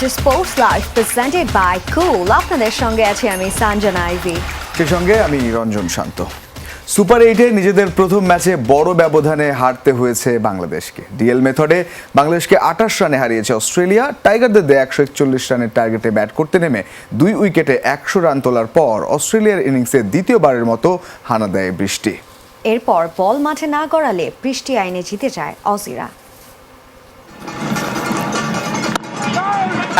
To sports live presented by cool আপনাদের সঙ্গে আছি আমি সানজানা আইভি সেই সঙ্গে আমি রঞ্জন শান্ত। সুপার এইটে নিজেদের প্রথম ম্যাচে বড় ব্যবধানে হারতে হয়েছে বাংলাদেশকে। ডিএল মেথডে বাংলাদেশকে আঠাশ রানে হারিয়েছে অস্ট্রেলিয়া। টাইগারদের দেয় একশো একচল্লিশ রানের টার্গেটে ব্যাট করতে নেমে দুই উইকেটে একশো রান তোলার পর অস্ট্রেলিয়ার ইনিংসে দ্বিতীয়বারের মতো হানা দেয় বৃষ্টি। এরপর বল মাঠে না গড়ালে বৃষ্টি আইনে জিতে যায় অজিরা।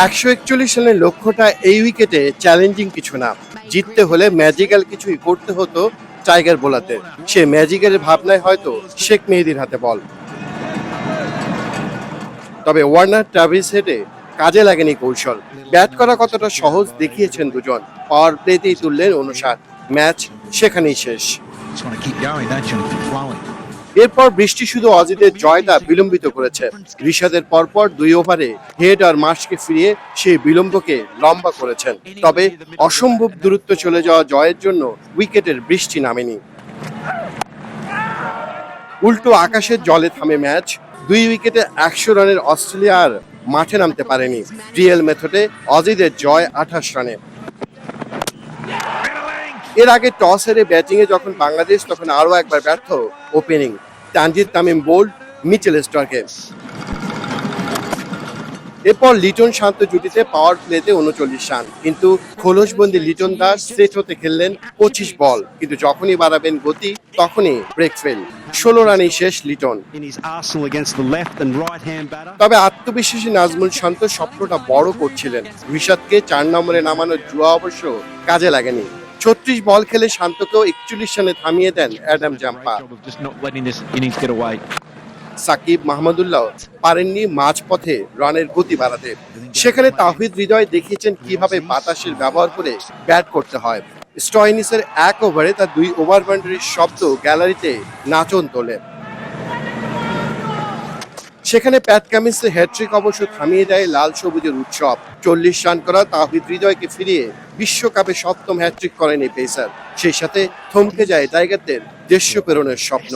একশো একচল্লিশ রানের লক্ষ্যটা এই উইকেটে চ্যালেঞ্জিং কিছু না। জিততে হলে ম্যাজিক্যাল কিছুই করতে হতো টাইগার বোলাতে সে ম্যাজিক্যালের ভাবনায় হয়তো শেখ মেহেদির হাতে বল তবে ওয়ার্নার ট্রাভিস হেডে কাজে লাগেনি কৌশল। ব্যাট করা কতটা সহজ দেখিয়েছেন দুজন। পাওয়ার প্লেতেই তুললেন অনুষাট ম্যাচ সেখানেই শেষ। এরপর বৃষ্টি শুধু অজিতের জয়টা বিলম্বিত করেছে। ঋষাদের পরপর দুই ওভারে হেড আর মার্শকে ফিরিয়ে সেই বিলম্বকে লম্বা করেছেন। তবে অসম্ভব দূরত্ব চলে যাওয়া জয়ের জন্য উইকেটের বৃষ্টি নামেনি। উল্টো আকাশের জলে থামে ম্যাচ। দুই উইকেটে একশো রানের অস্ট্রেলিয়া আর মাঠে নামতে পারেনি। ডিএল মেথডে অজিদের জয় আঠাশ রানে। এর আগে টস হেরে ব্যাটিং এ যখন বাংলাদেশ তখন আরও একবার ব্যর্থ opening Tanzid Tamim bowled Mitchell স্টারকে। এরপর লিটন শান্ত জুটিতে পাওয়ার প্লেতে উনচল্লিশ রান। কিন্তু খোলসবন্দি লিটন দাস সেট হতে খেললেন পঁচিশ বল। কিন্তু যখনই বাড়াবেন গতি তখনই ব্রেক ফেল ষোলো রানেই শেষ লিটন. তবে আত্মবিশ্বাসী নাজমুল শান্ত স্বপ্নটা বড় করছিলেন। ঋষাদকে চার নম্বরে নামানোর জুয়া অবশ্য কাজে লাগেনি। ছত্রিশ বল খেলে শান্তকেও একচল্লিশ রানে থামিয়ে দেন অ্যাডাম জাম্পা. সাকিব মাহমুদুল্লাহ পারেননি মাঝপথে রানের গতি বাড়াতে। সেখানে তাহিদ হৃদয় দেখিয়েছেন কীভাবে বাতাসের ব্যবহার করে ব্যাট করতে হয়। স্টয়নিসের এক ওভারে তার দুই ওভার বাউন্ডারির শব্দ গ্যালারিতে নাচন তোলে। সেখানে প্যাট কামিন্সের হ্যাট্রিক অবশ্য থামিয়ে দেয় লাল সবুজের উৎসব। চল্লিশ রান করা তাহিদ হৃদয়কে ফিরিয়ে বিশ্বকাপে সপ্তম হ্যাট্রিক করেন পেসার। সেই সাথে থমকে যায় টাইগারদের দেশ্য প্রেরণের স্বপ্ন।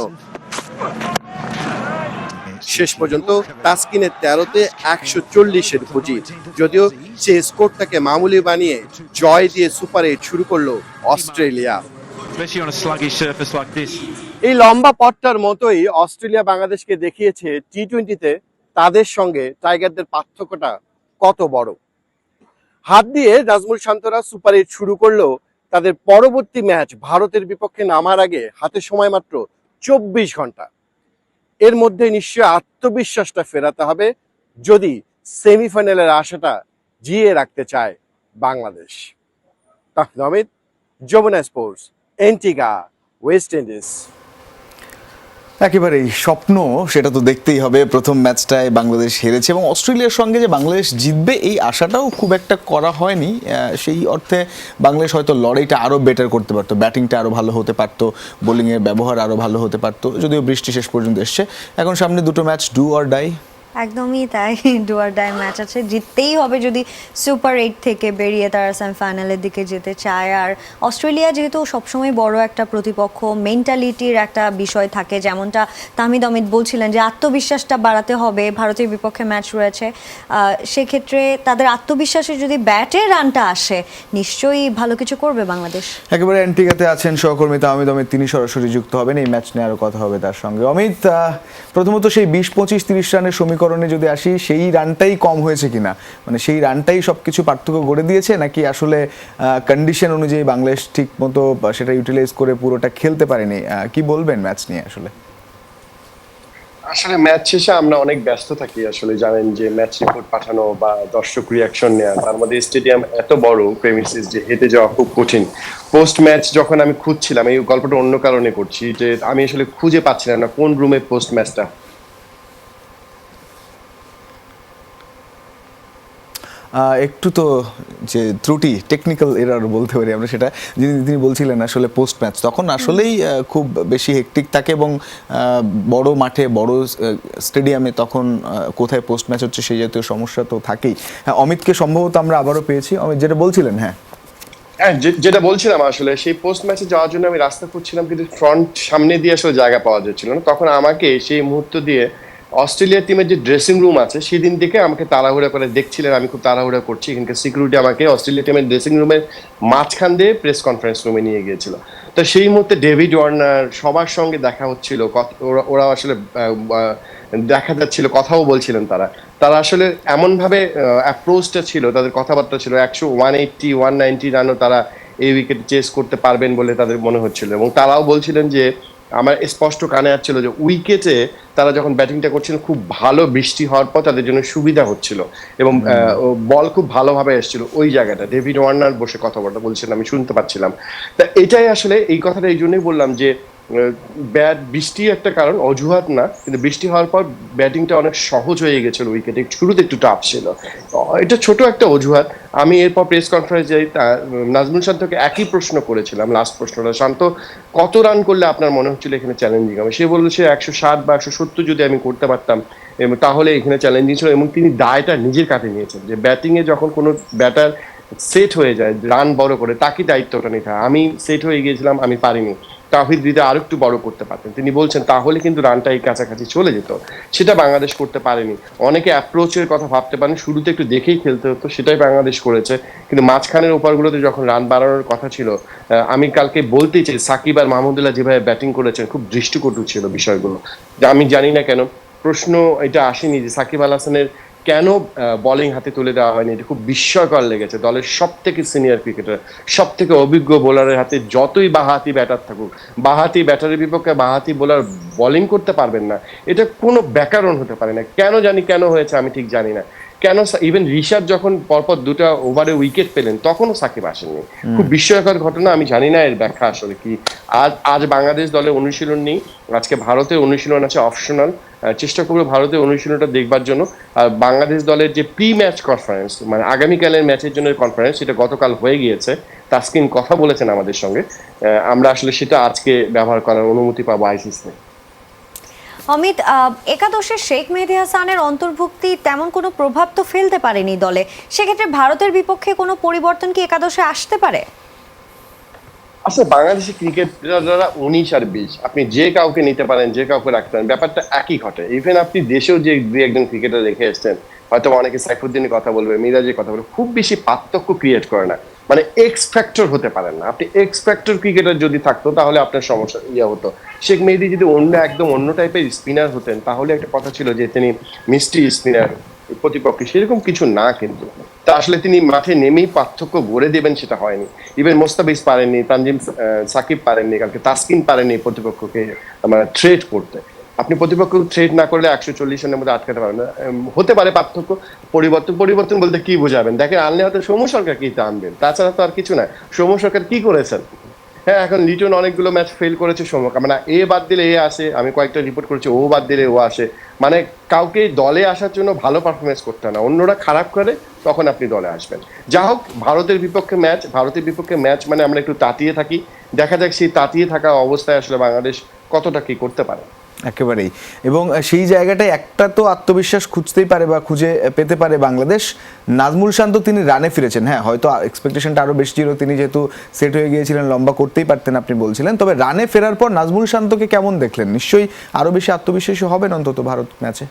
শেষ পর্যন্ত তাসকিনের তেরোতে একশো চল্লিশের পুঁজি। যদিও সে স্কোরটাকে মামুলি বানিয়ে জয় দিয়ে সুপার এইট শুরু করল Australia. Especially on a sluggish surface like this. এই লম্বা পথটার মতোই অস্ট্রেলিয়া বাংলাদেশকে দেখিয়েছে টি টোয়েন্টিতে তাদের সঙ্গে টাইগারদের পার্থক্যটা কত বড়? হাত দিয়ে নাজমুল শান্তরা সুপার এইট শুরু করল তাদের পরবর্তী ম্যাচ ভারতের বিপক্ষে নামার আগে হাতে সময় মাত্র চব্বিশ ঘণ্টা। এর মধ্যে নিশ্চয়ই আত্মবিশ্বাসটা ফেরাতে হবে যদি সেমিফাইনালের আশাটা জিয়ে রাখতে চায় বাংলাদেশ। তাহলে Amit, Jamuna sports. Antigua West Indies একেবারেই স্বপ্ন, সেটা তো দেখতেই হবে। প্রথম ম্যাচটায় বাংলাদেশ হেরেছে এবং অস্ট্রেলিয়ার সঙ্গে যে বাংলাদেশ জিতবে, এই আশাটাও খুব একটা করা হয়নি। সেই অর্থে বাংলাদেশ হয়তো লড়াইটা আরও বেটার করতে পারতো, ব্যাটিংটা আরও ভালো হতে পারতো বোলিংয়ের ব্যবহার আরও ভালো হতে পারতো, যদিও বৃষ্টি শেষ পর্যন্ত এসছে। এখন সামনে দুটো ম্যাচ ডু অর ডাই একদমই তাই ডুয়ার ডাই ম্যাচ আছে। জিততেই হবে যদি সুপার এইট থেকে বেরিয়ে তারা সেমিফাইনালের দিকে যেতে চায়। আর অস্ট্রেলিয়া যেহেতু সবসময় বড় একটা প্রতিপক্ষ মেন্টালিটির একটা বিষয় থাকে, যেমনটা তামিদ অমিত বলছিলেন যে আত্মবিশ্বাসটা বাড়াতে হবে, ভারতের বিপক্ষে ম্যাচ রয়েছে। সেক্ষেত্রে তাদের আত্মবিশ্বাসে যদি ব্যাটে রানটা আসে, নিশ্চয়ই ভালো কিছু করবে বাংলাদেশ। একেবারে অ্যান্টিগাতে আছেন সহকর্মী তামিদ অমিত, তিনি সরাসরি যুক্ত হবেন। এই ম্যাচ নিয়ে আরও কথা হবে তার সঙ্গে। অমিত প্রথমত সেই বিশ পঁচিশ তিরিশ রানের সমীকরণে যদি আসি, সেই রানটাই কম হয়েছে কিনা? মানে সেই রানটাই সব কিছু পার্থক্য গড়ে দিয়েছে, নাকি আসলে কন্ডিশন অনুযায়ী বাংলাদেশ ঠিক মতো সেটা ইউটিলাইজ করে পুরোটা খেলতে পারেনি? কি বলবেন ম্যাচ নিয়ে আসলে? আসলে ম্যাচ শেষে আমরা অনেক ব্যস্ত থাকি, আসলে জানেন যে ম্যাচ রিপোর্ট পাঠানো বা দর্শক রিয়াকশন নেওয়া তার মধ্যে স্টেডিয়াম এত বড় প্রেমিসিস যে হেঁটে যাওয়া খুব কঠিন। পোস্ট ম্যাচ যখন আমি খুঁজছিলাম, এই গল্পটা অন্য কারণে করছি যে আমি আসলে খুঁজে পাচ্ছিলাম না কোন রুমে পোস্ট ম্যাচটা একটু তো যে ত্রুটি টেকনিক্যাল এরার বলতে পারি আমরা সেটা যিনি তিনি বলছিলেন আসলে পোস্ট ম্যাচ তখন আসলেই খুব বেশি হেকটিক থাকে এবং বড় মাঠে বড় স্টেডিয়ামে তখন কোথায় পোস্ট ম্যাচ হচ্ছে সেই জাতীয় সমস্যা তো থাকেই। হ্যাঁ অমিতকে সম্ভবত আমরা আবারও পেয়েছি। অমিত যেটা বলছিলেন হ্যাঁ। হ্যাঁ যেটা বলছিলাম আসলে সেই পোস্ট ম্যাচে যাওয়ার জন্য আমি রাস্তা খুঁজছিলাম কিন্তু ফ্রন্ট সামনে দিয়ে আসলে জায়গা পাওয়া যাচ্ছিল না। তখন আমাকে সেই মুহূর্ত দিয়ে অস্ট্রেলিয়ার টিমের যে ড্রেসিং রুম আছে, সেদিন থেকে আমাকে তাড়াহুড়া করে দেখছিলেন, আমি খুব তাড়াহুড়া করছি। এখানকার সিকিউরিটি আমাকে অস্ট্রেলিয়া টিমের ড্রেসিং রুমের মাঝখান দিয়ে প্রেস কনফারেন্স রুমে নিয়ে গিয়েছিল। তো সেই মুহূর্তে ডেভিড ওয়ার্নার সবার সঙ্গে দেখা হচ্ছিল ওরা- আসলে দেখা যাচ্ছিল, কথাও বলছিলেন তারা। তারা আসলে এমনভাবে অ্যাপ্রোচটা ছিল, তাদের কথাবার্তা ছিল, একশো ওয়ান এইটটি, ওয়ান নাইনটি রানও তারা এই উইকেট চেস করতে পারবেন বলে তাদের মনে হচ্ছিল। এবং তারাও বলছিলেন যে আমার স্পষ্ট কানে আসছিল যে উইকেটে তারা যখন ব্যাটিংটা করছিল খুব ভালো বৃষ্টি হওয়ার পর তাদের জন্য সুবিধা হচ্ছিল এবং বল খুব ভালোভাবে এসেছিল ওই জায়গাটা। ডেভিড ওয়ার্নার বসে কথাবার্তা বলছিলেন আমি শুনতে পাচ্ছিলাম। তা এটাই আসলে এই কথাটা এই জন্যই বললাম যে ব্যাট বৃষ্টি একটা কারণ, অজুহাত না, কিন্তু বৃষ্টি হওয়ার পর ব্যাটিংটা অনেক সহজ হয়ে গেছিল উইকেটে শুরুতে একটু টাফ ছিল। এটা ছোট একটা অজুহাত। আমি এরপর প্রেস কনফারেন্স যাই নাজমুল শান্তকে একই প্রশ্ন করেছিলাম লাস্ট প্রশ্নটা। শান্ত, কত রান করলে আপনার মনে হচ্ছিল এখানে চ্যালেঞ্জিং হবে? সে বলেছে একশো ষাট বা একশো সত্তর যদি আমি করতে পারতাম এবং তাহলে এখানে চ্যালেঞ্জিং ছিল। এবং তিনি দায়টা নিজের কাঁধে নিয়েছেন, যে ব্যাটিংয়ে যখন কোনো ব্যাটার সেট হয়ে যায় রান বড় করে, তাকে দায়িত্বটা নিতে হয়। আমি সেট হয়ে গিয়েছিলাম, আমি পারিনি। তাহিদ হৃদয় আরও একটু বড় করতে পারতেন। তিনি বলছেন, তাহলে কিন্তু রানটা এই কাছাকাছি চলে যেত। সেটা বাংলাদেশ করতে পারেনি। অনেকে অ্যাপ্রোচের কথা ভাবতে পারেন, শুরুতে একটু দেখেই খেলতে হতো, সেটাই বাংলাদেশ করেছে। কিন্তু মাঝখানের ওপারগুলোতে যখন রান বাড়ানোর কথা ছিল আমি কালকে বলতেই চাই, সাকিব আর মাহমুদুল্লাহ যেভাবে ব্যাটিং করেছেন, খুব দৃষ্টিকটু ছিল বিষয়গুলো। আমি জানি না কেন, প্রশ্ন এটা আসেনি যে সাকিব আল হাসানের কেন বোলিং হাতে তুলে দেওয়া হয়নি? এটা খুব বিস্ময়কর লেগেছে। দলের সব থেকে সিনিয়র ক্রিকেটার সব থেকে অভিজ্ঞ বোলারের হাতে যতই বাহাতি ব্যাটার থাকুক, বাহাতি ব্যাটারের বিপক্ষে বাহাতি বোলার বোলিং করতে পারবেন না। এটা কোনো ব্যাকরণ হতে পারে না। কেন জানি কেন হয়েছে আমি ঠিক জানি না। কেন ইভেন ঋষাদ যখন পরপর দুটা ওভারে উইকেট পেলেন তখনও সাকিব আসেননি। খুব বিস্ময়কর ঘটনা আমি জানি না এর ব্যাখ্যা আসলে কি। আজ আজ বাংলাদেশ দলে অনুশীলন নেই আজকে ভারতের অনুশীলন আছে অপশনাল চেষ্টা করব ভারতের অনুশীলনটা দেখবার জন্য। আর বাংলাদেশ দলের যে প্রি ম্যাচ কনফারেন্স মানে আগামীকালের ম্যাচের জন্য কনফারেন্স সেটা গতকাল হয়ে গিয়েছে। তাসকিন কথা বলেছেন আমাদের সঙ্গে। আহ, আমরা আসলে সেটা আজকে ব্যবহার করার অনুমতি পাবো আইসিসি অমিত একাদশে শেখ মেহেদি হাসানের অন্তর্ভুক্তি তেমন কোনো প্রভাব তো ফেলতে পারেনি দলে। সেক্ষেত্রে ভারতের বিপক্ষে কোনো পরিবর্তন কি একাদশে আসতে পারে? আচ্ছা বাংলাদেশি ক্রিকেটাররা উনিশ আর বিশ। আপনি যে কাউকে নিতে পারেন, যে কাউকে রাখতে পারেন, ব্যাপারটা একই ঘটে। ইভেন আপনি দেশেও যে দুই একজন ক্রিকেটার রেখে এসছেন, হয়তো অনেকে সাইফুদ্দিনের কথা বলবে, মিরাজের কথা বলবে, খুব বেশি পার্থক্য ক্রিয়েট করে না। মানে এক্স ফ্যাক্টর হতে পারেন না। আপনি এক্স ফ্যাক্টর ক্রিকেটার যদি থাকতো, তাহলে আপনার সমস্যা ইয়ে হতো। শেখ মেহেদি যদি অন্য একদম অন্য টাইপের স্পিনার হতেন, তাহলে একটা কথা ছিল যে, তিনি মিষ্টি স্পিনার প্রতিপক্ষে সেরকম কিছু না কিন্তু। তা আসলে তিনি মাঠে নেমেই পার্থক্য গড়ে দেবেন সেটা হয়নি। ইভেন মোস্তাবিজ পারেননি, তানজিম সাকিব পারেননি, কালকে তাসকিন পারেননি প্রতিপক্ষকে মানে ট্রেড করতে। আপনি প্রতিপক্ষ ট্রেড না করলে একশো চল্লিশ রানের মধ্যে আটকাতে পারবেন না। হতে পারে পার্থক্য পরিবর্তন। পরিবর্তন বলতে কি বোঝাবেন? দেখেন, আনলে হয়তো সৌম্য সরকার কি আনবেন তাছাড়া তো আর কিছু না সৌম্য সরকার কি করেছেন? হ্যাঁ এখন লিটন অনেকগুলো ম্যাচ ফেল করেছে সৌম্য। মানে এ বাদ দিলে এ আসে, আমি কয়েকটা রিপোর্ট করেছি, ও বাদ দিলে ও আসে। মানে কাউকে দলে আসার জন্য ভালো পারফরমেন্স করতে না। অন্যরা খারাপ করে, তখন আপনি দলে আসবেন। যা হোক, ভারতের বিপক্ষে ম্যাচ ভারতের বিপক্ষে ম্যাচ মানে আমরা একটু তাতিয়ে থাকি। দেখা যাক সেই তাতিয়ে থাকা অবস্থায় আসলে বাংলাদেশ কতটা কি করতে পারে। একেবারেই। এবং সেই জায়গাটায় একটা তো আত্মবিশ্বাস খুঁজতেই পারে বা খুঁজে পেতে পারে বাংলাদেশ। নাজমুল শান্ত তিনি রানে ফিরেছেন। হ্যাঁ হয়তো এক্সপেকটেশনটা আরও বেশি ছিল। তিনি যেহেতু সেট হয়ে গিয়েছিলেন, লম্বা করতেই পারতেন আপনি বলছিলেন। তবে রানে ফেরার পর নাজমুল শান্তকে কেমন দেখলেন? নিশ্চয়ই আরও বেশি আত্মবিশ্বাসী হবেন অন্তত ভারত ম্যাচে।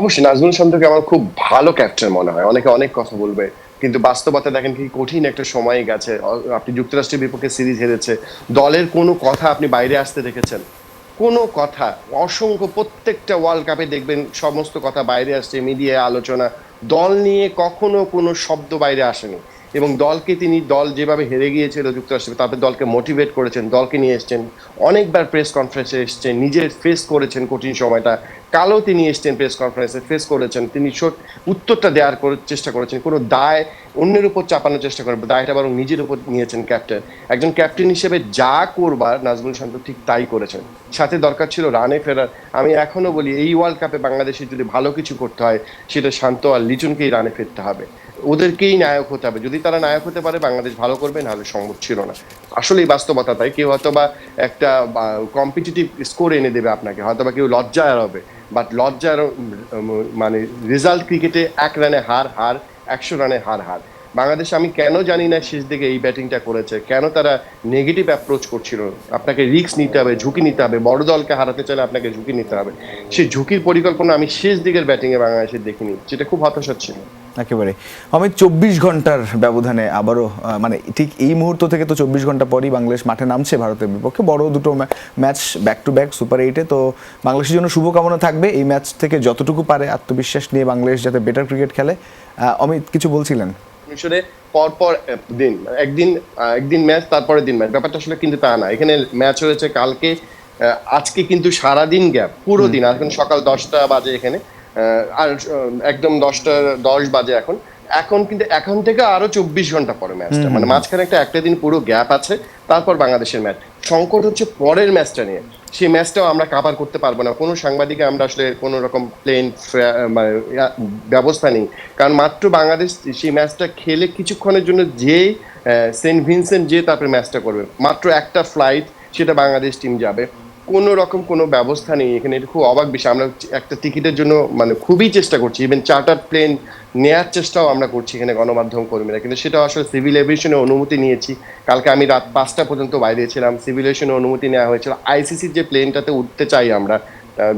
অবশ্যই নাজমুল শান্তকে আমার খুব ভালো ক্যাপ্টেন মনে হয়। অনেকে অনেক কথা বলবে, কিন্তু বাস্তবতা দেখেন কি কঠিন একটা সময় গেছে। আপনি যুক্তরাষ্ট্রের বিপক্ষে সিরিজ হেরেছে। দলের কোনো কথা আপনি বাইরে আসতে দেখেছেন? কোনো কথা, অসংখ্য প্রত্যেকটা ওয়ার্ল্ড কাপে দেখবেন সমস্ত কথা বাইরে আসছে মিডিয়ায় আলোচনা। দল নিয়ে কখনো কোনো শব্দ বাইরে আসেনি। এবং দলকে তিনি, দল যেভাবে হেরে গিয়েছিল যুক্তরাষ্ট্রে, তাদের দলকে মোটিভেট করেছেন, দলকে নিয়ে এসছেন। অনেকবার প্রেস কনফারেন্সে এসছেন, নিজের ফেস করেছেন কঠিন সময়টা। কালো তিনি এসছেন প্রেস কনফারেন্সে ফেস করেছেন। তিনি উত্তরটা দেওয়ার চেষ্টা করেছেন। কোনো দায় অন্যের উপর চাপানোর চেষ্টা করেন। দায়টা বরং নিজের উপর নিয়েছেন ক্যাপ্টেন একজন ক্যাপ্টেন হিসেবে যা করবার নাজমুল শান্ত ঠিক তাই করেছেন। সাথে দরকার ছিল রানে ফেরার। আমি এখনও বলি, এই ওয়ার্ল্ড কাপে বাংলাদেশে যদি ভালো কিছু করতে হয়, সেটা শান্ত আর লিটনকেই রানে ফিরতে হবে। ওদেরকেই নায়ক হতে হবে। যদি তারা নায়ক হতে পারে, বাংলাদেশ ভালো করবে, নাহলে সম্ভব ছিল না। আসলেই বাস্তবতা তাই। কেউ হয়তো বা একটা কম্পিটিটিভ স্কোর এনে দেবে আপনাকে। হয়তো বা কেউ লজ্জায় হবে। বাট লজ্জার মানে রেজাল্ট ক্রিকেটে এক রানে হার হার, একশো রানে হার হার। বাংলাদেশ আমি কেন জানি না শেষ দিকে এই ব্যাটিংটা করেছে, কেন তারা নেগেটিভ অ্যাপ্রোচ করছিল। আপনাকে রিক্স নিতে হবে, ঝুঁকি নিতে হবে, বড় দলকে হারাতে চাইলে আপনাকে ঝুঁকি নিতে হবে। সেই ঝুঁকির পরিকল্পনা আমি শেষ দিকের ব্যাটিংয়ে বাংলাদেশের দেখিনি, যেটা খুব হতাশা ছিল। একেবারে। অমিত চব্বিশ ঘণ্টার ব্যবধানে আবারও মানে ঠিক এই মুহূর্ত থেকে তো চব্বিশ ঘণ্টা পরই বাংলাদেশ মাঠে নামছে ভারতের বিপক্ষে। বড় দুটো match back to back super এইটে তো বাংলাদেশের জন্য শুভকামনা থাকবে এই ম্যাচ থেকে যতটুকু পারে আত্মবিশ্বাস নিয়ে বাংলাদেশ যাতে বেটার ক্রিকেট খেলে। অমিত কিছু বলছিলেন? মিশরে পর পর দিন একদিন একদিন ম্যাচ তারপরের দিন ম্যাচ। ব্যাপারটা আসলে কিন্তু তা না। এখানে ম্যাচ হয়েছে কালকে আজকে কিন্তু সারা দিন গ্যাপ পুরো দিন। আর এখন সকাল দশটা বাজে এখানে। আর একদম দশটা দশ বাজে এখন। এখন কিন্তু এখন থেকে আরও চব্বিশ ঘণ্টা পরে ম্যাচটা মানে মাঝখানে একটা একটা দিন পুরো গ্যাপ আছে তারপর বাংলাদেশের ম্যাচ সংকট হচ্ছে পরের ম্যাচটা নিয়ে। সেই ম্যাচটাও আমরা কাভার করতে পারব না। কোনো সাংবাদিকে আমরা আসলে কোনো রকম প্লেন মানে ব্যবস্থা নেই। কারণ মাত্র বাংলাদেশ সেই ম্যাচটা খেলে কিছুক্ষণের জন্য যে সেন্ট ভিনসেন্ট যে তারপরে ম্যাচটা করবে। মাত্র একটা ফ্লাইট সেটা বাংলাদেশ টিম যাবে। কোনো রকম কোনো ব্যবস্থা নেই এখানে। এটা খুব অবাক বিষয়। আমরা একটা টিকিটের জন্য মানে খুবই চেষ্টা করছি। ইভেন চার্টার প্লেন নেয়ার চেষ্টাও আমরা করছি এখানে গণমাধ্যম কর্মীরা। কিন্তু সেটা আসলে সিভিল এভিয়েশনের অনুমতি নিয়েছি। কালকে আমি রাত পাঁচটা পর্যন্ত বাইরে ছিলাম। সিভিল এভিয়েশনের অনুমতি নেওয়া হয়েছিল। আইসিসির যে প্লেনটাতে উঠতে চাই আমরা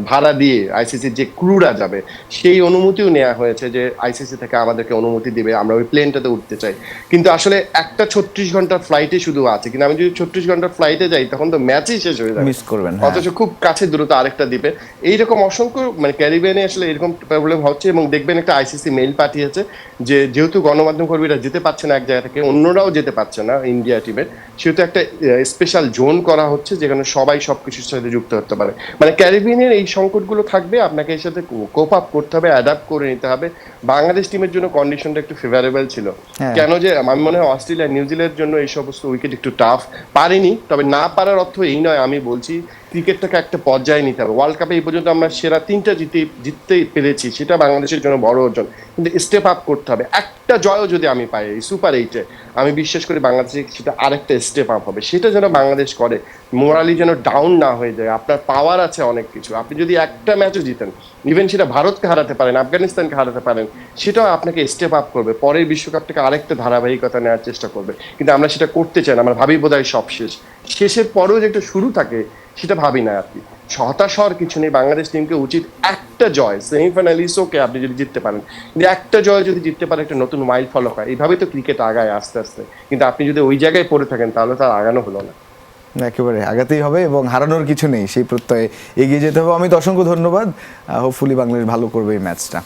ভাড়া দিয়ে আইসিসির যে ক্রুরা যাবে সেই অনুমতিও নেওয়া হয়েছে যে আইসিসি থেকে আমাদেরকে অনুমতি দিবে আমরা ওই প্লেনটাতে উঠতে চাই। কিন্তু আসলে একটা ছত্রিশ ঘণ্টার ফ্লাইটে শুধু আছে। কিন্তু আমি যদি ছত্রিশ ঘণ্টার ফ্লাইটে যাই তখন তো ম্যাচই শেষ হয়ে যাবে। মিস করবেন হ্যাঁ। অথচ খুব কাছে দ্রুত আরেকটা দ্বীপে। এইরকম অসংখ্য মানে ক্যারিবিয়ানে আসলে এরকম প্রবলেম হচ্ছে এবং দেখবেন একটা আইসিসি মেইল পাঠিয়েছে যে যেহেতু গণমাধ্যম কর্মীরা যেতে পারছে না এক জায়গা থেকে অন্যরাও যেতে পারছে না ইন্ডিয়া টিমের সেহেতু একটা স্পেশাল জোন করা হচ্ছে যেখানে সবাই সবকিছুর সাথে যুক্ত হতে পারে। মানে ক্যারিবিয়ানের এই সংকটগুলো থাকবে আপনাকে এর সাথে কোপ আপ করতে হবে অ্যাডাপ্ট করে নিতে হবে। বাংলাদেশ টিমের জন্য কন্ডিশনটা একটু ফেভারেবল ছিল। হ্যাঁ। কেন যে আমি মনে হয় অস্ট্রেলিয়া নিউজিল্যান্ডের জন্য এই সমস্ত উইকেট একটু টাফ পারেনি। তবে না পারার অর্থ এই নয় আমি বলছি ক্রিকেটটাকে একটা পর্যায়ে নিতে হবে। ওয়ার্ল্ড কাপে এই পর্যন্ত আমরা সেরা তিনটা জিতে, জিততে পেরেছি, সেটা বাংলাদেশের জন্য বড় অর্জন। কিন্তু স্টেপ আপ করতে হবে। একটা জয়ও যদি আমি পাই এই সুপার এইটে আমি বিশ্বাস করি বাংলাদেশে সেটা আরেকটা স্টেপ আপ হবে। সেটা যেন বাংলাদেশ করে মোরালি যেন ডাউন না হয়ে যায়। আপনার পাওয়ার আছে অনেক কিছু। আপনি যদি একটা ম্যাচও জিতেন ইভেন সেটা ভারতকে হারাতে পারেন, আফগানিস্তানকে হারাতে পারেন, সেটাও আপনাকে স্টেপ আপ করবে। পরের বিশ্বকাপ থেকে আরেকটা ধারাবাহিকতা নেওয়ার চেষ্টা করবে। কিন্তু আমরা সেটা করতে চাই না, আমরা ভাবি বোধহয় সব শেষ। শেষের পরেও যে একটা শুরু থাকে সেটা ভাবি না আর কি। কিছু নেই, বাংলাদেশ টিমকে উচিত একটা জয় সেমিফাইনাল ইস ওকে আপনি যদি জিততে পারেন। কিন্তু একটা জয় যদি জিততে পারে, একটা নতুন মাইল ফলক হয় এইভাবেই তো ক্রিকেট আগায় আস্তে আস্তে। কিন্তু আপনি যদি ওই জায়গায় পড়ে থাকেন, তাহলে তার আগানো হলো না। একেবারে আগাতেই হবে এবং হারানোর কিছু নেই, সেই প্রত্যয়ে এগিয়ে যেতে হবে। অমিত অসংখ্য ধন্যবাদ। হোপফুলি বাংলাদেশ ভালো করবে এই ম্যাচটা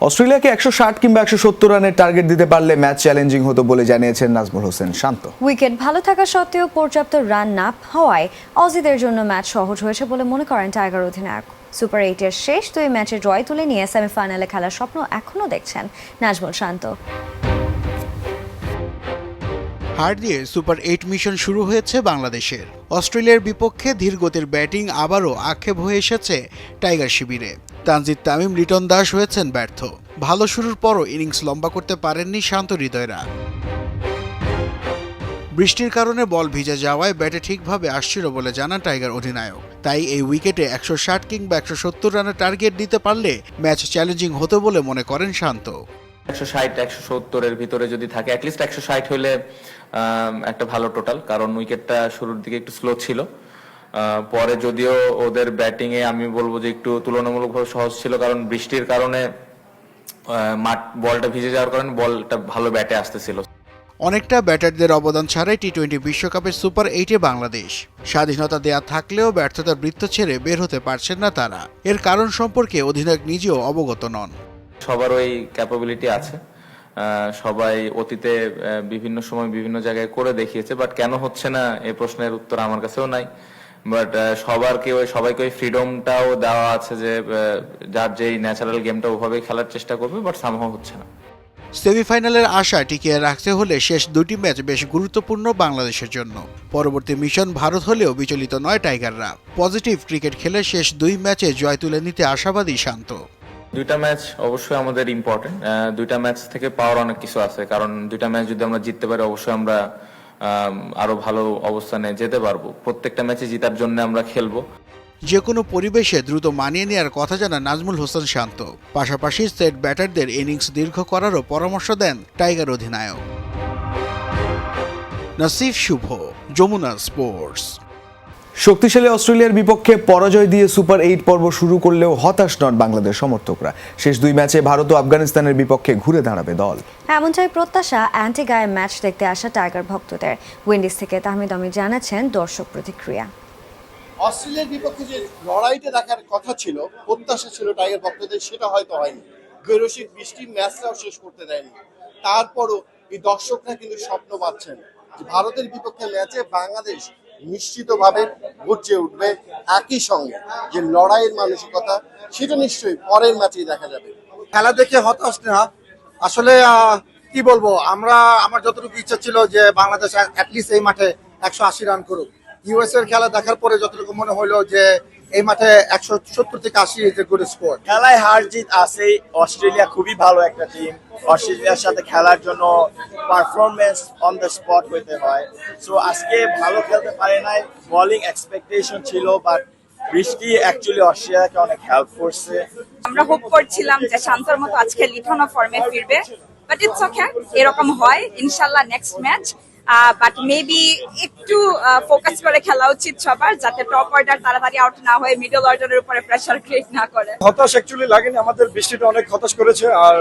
অস্ট্রেলিয়াকে একশো ষাট কিংবা একশো সত্তর রানের টার্গেট দিতে পারলে ম্যাচ চ্যালেঞ্জিং হতো বলে জানিয়েছেন নাজমুল হোসেন শান্ত। উইকেট ভালো থাকা সত্ত্বেও পর্যাপ্ত রান না হওয়ায় অজিদের জন্য ম্যাচ সহজ হয়েছে বলে মনে করেন টাইগার অধিনায়ক। সুপার এইটের শেষ দুই ম্যাচে জয় তুলে নিয়ে সেমিফাইনালে খেলার স্বপ্ন এখনও দেখছেন নাজমুল শান্ত। হার দিয়ে সুপার এইট মিশন শুরু হয়েছে বাংলাদেশের। অস্ট্রেলিয়ার বিপক্ষে ধীরগতির ব্যাটিং আবারও আক্ষেপ হয়ে এসেছে টাইগার শিবিরে। তানজিদ তামিম, লিটন দাস হয়েছেন ব্যর্থ। ভালো শুরুর পরও ইনিংস লম্বা করতে পারেননি শান্ত হৃদয়রা। বৃষ্টির কারণে বল ভিজে যাওয়ায় ব্যাটে ঠিকভাবে আসছিল বলে জানান টাইগার অধিনায়ক। তাই এই উইকেটে একশো ষাট কিংবা একশো সত্তর রানের টার্গেট দিতে পারলে ম্যাচ চ্যালেঞ্জিং হতো বলে মনে করেন শান্ত। একশো ষাট, একশো সত্তরের ভিতরে যদি থাকে একশো ষাট হলে একটা ভালো টোটাল কারণ উইকেটটা শুরুর দিকে একটু স্লো ছিল। পরে যদিও ওদের ব্যাটিং এ আমি বলব যে একটু তুলনামূলকভাবে সহজ ছিল কারণ বৃষ্টির কারণে মাঠ বলটা ভিজে যাওয়ার কারণে বলটা ভালো ব্যাটে আসতেছিল। অনেকটা ব্যাটারদের অবদান ছাড়াই টি টোয়েন্টি বিশ্বকাপের সুপার এইটে বাংলাদেশ। স্বাধীনতা দেয়া থাকলেও ব্যর্থতার বৃত্ত ছেড়ে বের হতে পারছেন না তারা। এর কারণ সম্পর্কে অধিনায়ক নিজেও অবগত নন। সবার ওই ক্যাপাবিলিটি আছে। সবাই অতীতে বিভিন্ন সময় বিভিন্ন জায়গায় করে দেখিয়েছে বাট কেন হচ্ছে না এ প্রশ্নের উত্তর আমার কাছেও নাই। বাট সবারকে ওই সবাইকে ওই ফ্রিডমটাও দেওয়া আছে যে যার যেই ন্যাচারাল গেমটা ওভাবেই খেলার চেষ্টা করবে বাট সামহাও হচ্ছে না। সেমিফাইনালের আশা টিকিয়ে রাখতে হলে শেষ দুটি ম্যাচ বেশ গুরুত্বপূর্ণ বাংলাদেশের জন্য। পরবর্তী মিশন ভারত হলেও বিচলিত নয় টাইগাররা। পজিটিভ ক্রিকেট খেলে শেষ দুই ম্যাচে জয় তুলে নিতে আশাবাদী শান্ত। দুইটা ম্যাচ অবশ্যই আমাদের ইম্পর্টেন্ট দুইটা ম্যাচ থেকে পাওয়ার অনেক কিছু আছে। কারণ দুইটা ম্যাচ যদি আমরা জিততে পারি অবশ্যই আমরা আম, আরও ভালো অবস্থানে যেতে পারব। প্রত্যেকটা ম্যাচে জিতার জন্য আমরা খেলব। যে কোনো পরিবেশে দ্রুত মানিয়ে নেওয়ার কথা জানান নাজমুল হোসেন শান্ত। পাশাপাশি সেট ব্যাটারদের ইনিংস দীর্ঘ করারও পরামর্শ দেন টাইগার অধিনায়ক। নাসিফ শুভ যমুনা স্পোর্টস। শক্তিশালী অস্ট্রেলিয়ার বিপক্ষে পরাজয় দিয়ে সুপার এইট পর্ব শুরু করলেও হতাশ নন বাংলাদেশ সমর্থকরা। শেষ দুই ম্যাচে ভারত ও আফগানিস্তানের বিপক্ষে ঘুরে দাঁড়াবে দল। এমনটাই প্রত্যাশা অ্যান্টিগায় ম্যাচ দেখতে আসা টাইগার ভক্তদের। উইন্ডিজ থেকে তাহমিদ আমি জানাচ্ছেন দর্শক প্রতিক্রিয়া। অস্ট্রেলিয়ার বিপক্ষে যে লড়াইটা দেখার কথা ছিল প্রত্যাশা ছিল টাইগার ভক্তদের সেটা হয়তো হয়নি। গৈরসিক বৃষ্টি ম্যাচটাও শেষ করতে দেয়নি। তারপরও এই দর্শকরা কিন্তু স্বপ্ন পাচ্ছেন ভারতের বিপক্ষে ম্যাচে বাংলাদেশ নিশ্চিতভাবে গর্জে উঠবে একই সঙ্গে যে লড়াইয়ের মানসিকতা, সেটা নিশ্চয়ই পরের ম্যাচেই দেখা যাবে। খেলা দেখে হতাশ না আসলে কি বলব, আমরা, আমার যতটুকু ইচ্ছা ছিল যে বাংলাদেশ অ্যাটলিস্ট এই মাঠে একশো আশি রান করুক। ইউএস এর খেলা দেখার পরে যতটুকু মনে হলো যে এই মাঠে একশো সত্তর থেকে আশি ইজ গুড স্কোর খেলায় হার জিত আছেই। অস্ট্রেলিয়া খুবই ভালো একটা টিম অস্ট্রেলিয়ার সাথে খেলার জন্য পারফরমেন্স অন দ্য স্পট হইতে হয়। সো আজকে ভালো খেলতে পারে নাই। বলিং এক্সপেকটেশন ছিল বাট বৃষ্টি অ্যাকচুয়ালি অস্ট্রেলিয়াকে অনেক হেল্প করছে। আমরা হোপ করছিলাম যে শান্তর মতো আজকে লিটনও ফর্মে ফিরবে বাট ইটস ওকে এরকম হয়। ইনশাল্লাহ নেক্সট ম্যাচ বাট মেবি একটু ফোকাস করে খেলা উচিত সবার যাতে টপ অর্ডার তাড়াতাড়ি আউট না হয়ে মিডল অর্ডারের উপরে প্রেসার ক্রিয়েট না করে। হতাশ অ্যাকচুয়ালি লাগেনি আমাদের বৃষ্টিটা অনেক হতাশ করেছে আর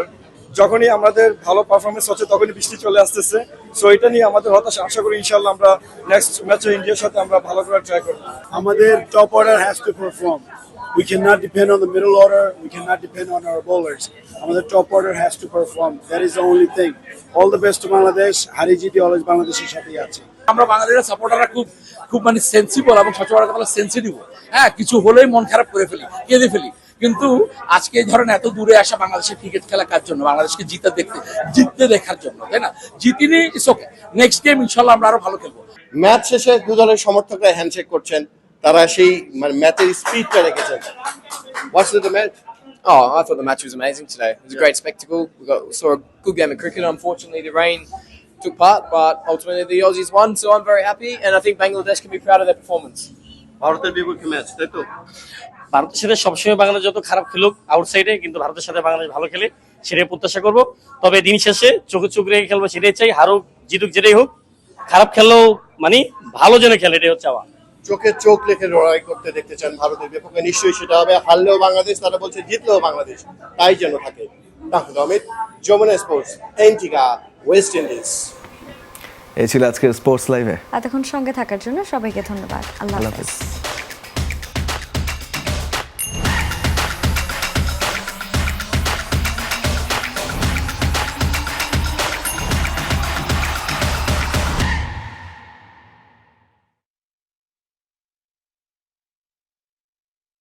যখনই আমাদের ভালো পারফরমেন্স হচ্ছে তখনই বৃষ্টি চলে আসতেছে। সো এটা নিয়ে আমাদের হতাশ আশা করি ইনশাল্লাহ আমরা নেক্সট ম্যাচে ইন্ডিয়ার সাথে আমরা ভালো করে ট্রাই করব। আমাদের top order has to perform we can not depend on the middle order we can not depend on our bowlers আমাদের top order has to perform that is the only thing all the best to Bangladesh হারি জিতি always বাংলাদেশের সাথেই আছে। আমরা বাংলাদেশের সাপোর্টাররা খুব খুব মানে সেন্সিবল এবং সচরাচর কথা সেন্সিটিভ হ্যাঁ কিছু হলেই মন খারাপ করে ফেলি কেঁদে ফেলি। কিন্তু আজকে ধরেন এত দূরে আসা বাংলাদেশের ক্রিকেট খেলা কার জন্য? বাংলাদেশকে জিতে দেখতে জিততে দেখার জন্য তাই না? জিতিনি ইটস ওকে নেক্সট গেম ইনশাল্লাহ আমরা আরও ভালো খেলব। ম্যাচ শেষে দু দলের সমর্থকরা হ্যান্ডশেক করছেন। তারা সেই মানে ম্যাচের স্পিডটা রেখেছেন। What's the match? Oh, I thought the match was amazing today. It was a great spectacle. We got saw a good game of cricket. Unfortunately, the rain took part, but ultimately the Aussies won, so I'm very happy. And I think Bangladesh can be proud of their performance. ভারতের বিপক্ষে match তাই তো ভারতের সাথে সবসময় বাংলাদেশ যত খারাপ খেলুক আউটসাইডে কিন্তু ভারতের সাথে বাংলাদেশ ভালো খেলে সেটাই প্রত্যাশা করব তবে দিন শেষে চোখে চোখ রেখে খেলব সেটাই চাই হারুক জিতুক যেটাই হোক খারাপ খেললেও মানে ভালো জন্য খেলে এটাই হচ্ছে আমার চোখে চোখ রেখে লড়াই করতে দেখতে চান ভারতের বিপক্ষে। নিশ্চয়ই সেটা হবে। হারলেও বাংলাদেশ তারা বলছে জিতলেও বাংলাদেশ। তাই যেন থাকে। তাহলে Amit Jamuna sports Antigua West Indies. এই ছিল আজকের স্পোর্টস লাইভে। এতক্ষণ সঙ্গে থাকার জন্য সবাইকে ধন্যবাদ। আল্লাহ হাফেজ।